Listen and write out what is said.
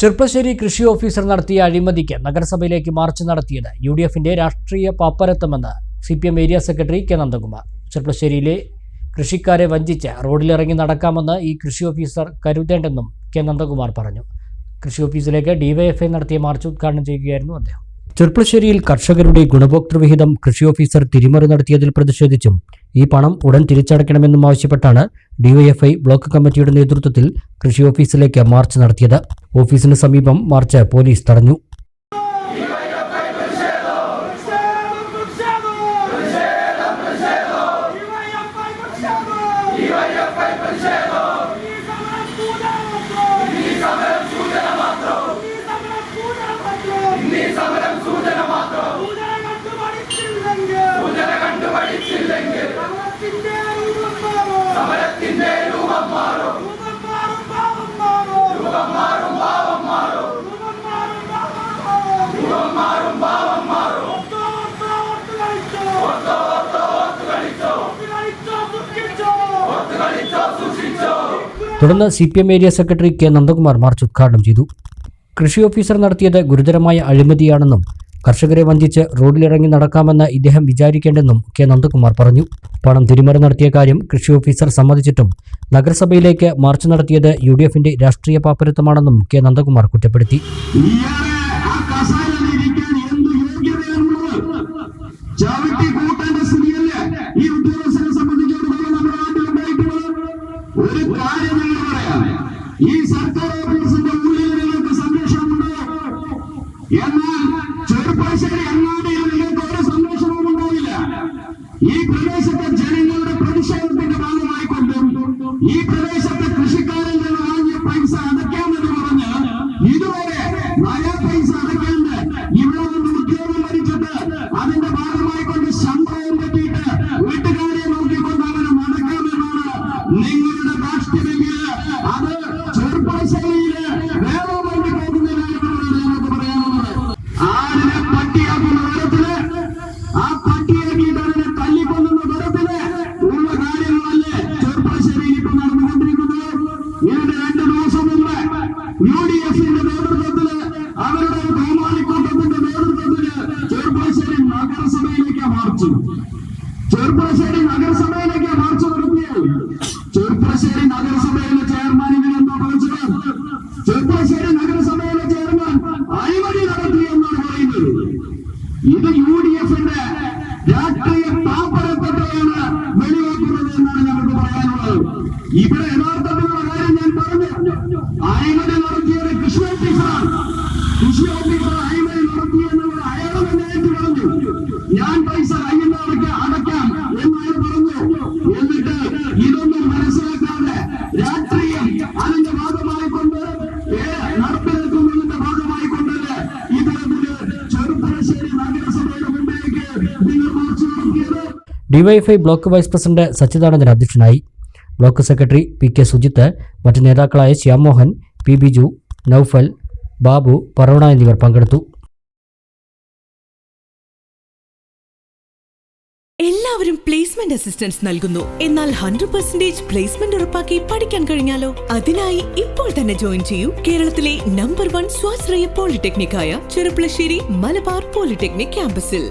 ചെർപ്പശ്ശേരി കൃഷി ഓഫീസർ നടത്തിയ അഴിമതിക്ക് നഗരസഭയിലേക്ക് മാർച്ച് നടത്തിയത് യു ഡി എഫിന്റെ രാഷ്ട്രീയ പാപ്പരത്വമെന്ന് C P M area secretary K Nandakumar. ചെർപ്പശ്ശേരിയിലെ കൃഷിക്കാരെ വഞ്ചിച്ച് റോഡിലിറങ്ങി നടക്കാമെന്ന് ഈ കൃഷി ഓഫീസർ കരുതേണ്ടെന്നും കെ നന്ദകുമാർ പറഞ്ഞു. കൃഷി ഓഫീസിലേക്ക് ഡിവൈഎഫ്ഐ നടത്തിയ മാർച്ച് ഉദ്ഘാടനം ചെയ്യുകയായിരുന്നു അദ്ദേഹം. ചെർപ്പശ്ശേരിയിൽ കർഷകരുടെ ഗുണഭോക്തൃവിഹിതം കൃഷി ഓഫീസർ തിരിമറി നടത്തിയതിൽ പ്രതിഷേധിച്ചും ഈ പണം ഉടൻ തിരിച്ചടയ്ക്കണമെന്നും ആവശ്യപ്പെട്ടാണ് ഡിവൈഎഫ്ഐ ബ്ലോക്ക് കമ്മിറ്റിയുടെ നേതൃത്വത്തിൽ കൃഷി ഓഫീസിലേക്ക് മാർച്ച് നടത്തിയത്. ഓഫീസിന് സമീപം മാർച്ച് പോലീസ് തടഞ്ഞു. തുടർന്ന് C P M area secretary K Nandakumar march ഉദ്ഘാടനം ചെയ്തു. കൃഷി ഓഫീസർ നടത്തിയത് ഗുരുതരമായ അഴിമതിയാണെന്നും കർഷകരെ വഞ്ചിച്ച് റോഡിലിറങ്ങി നടക്കാമെന്ന് ഇദ്ദേഹം വിചാരിക്കേണ്ടെന്നും കെ നന്ദകുമാർ പറഞ്ഞു. പണം തിരിമറി നടത്തിയ കാര്യം കൃഷി ഓഫീസർ സമ്മതിച്ചിട്ടും നഗരസഭയിലേക്ക് മാർച്ച് നടത്തിയത് യു ഡി എഫിന്റെ രാഷ്ട്രീയ പാപ്പരത്വമാണെന്നും കെ നന്ദകുമാർ കുറ്റപ്പെടുത്തി. ഒരു കാര്യം നിങ്ങൾ പറയാം. ഈ സർക്കാർ ഓഫീസിന്റെ ഉള്ളിൽ നിങ്ങൾക്ക് സംരക്ഷണമുണ്ടോ എന്നാൽ ചെറുപ്പശ്ശേരി അങ്ങാടിയിൽ നിങ്ങൾക്ക് ഒരു സംരക്ഷണവും ഉണ്ടാവില്ല. ഈ പ്രദേശത്തെ ജനങ്ങളുടെ പ്രതിഷേധത്തിന്റെ ഭാഗമായിക്കൊണ്ടും ഈ പ്രദേശത്തെ ഇത് യു ഡി എഫിന്റെ രാഷ്ട്രീയ താപരത്വത്തെയാണ് വെളിവാക്കുന്നത് എന്നാണ് പറയാനുള്ളത്. ഇവിടെ DYFI block vice president Sachidanandan അധ്യക്ഷനായി. Block secretary P K Sujith മറ്റ് നേതാക്കളായ ശ്യാമോഹൻ പി ബിജു നൌഫൽ ബാബു പറവണ എന്നിവർ പങ്കെടുത്തു. എല്ലാവരും പ്ലേസ്മെന്റ് അസിസ്റ്റൻസ് നൽകുന്നു. എന്നാൽ ഹൺഡ്രഡ് പെർസെന്റേജ് പ്ലേസ്മെന്റ് ഉറപ്പാക്കി പഠിക്കാൻ കഴിഞ്ഞാലോ? അതിനായി ഇപ്പോൾ തന്നെ ജോയിൻ ചെയ്യൂ. കേരളത്തിലെ നമ്പർ വൺ സ്വാശ്രയ പോളിടെക്നിക്കായ ചെറുപ്പളശ്ശേരി മലബാർ പോളിടെക്നിക് ക്യാമ്പസിൽ.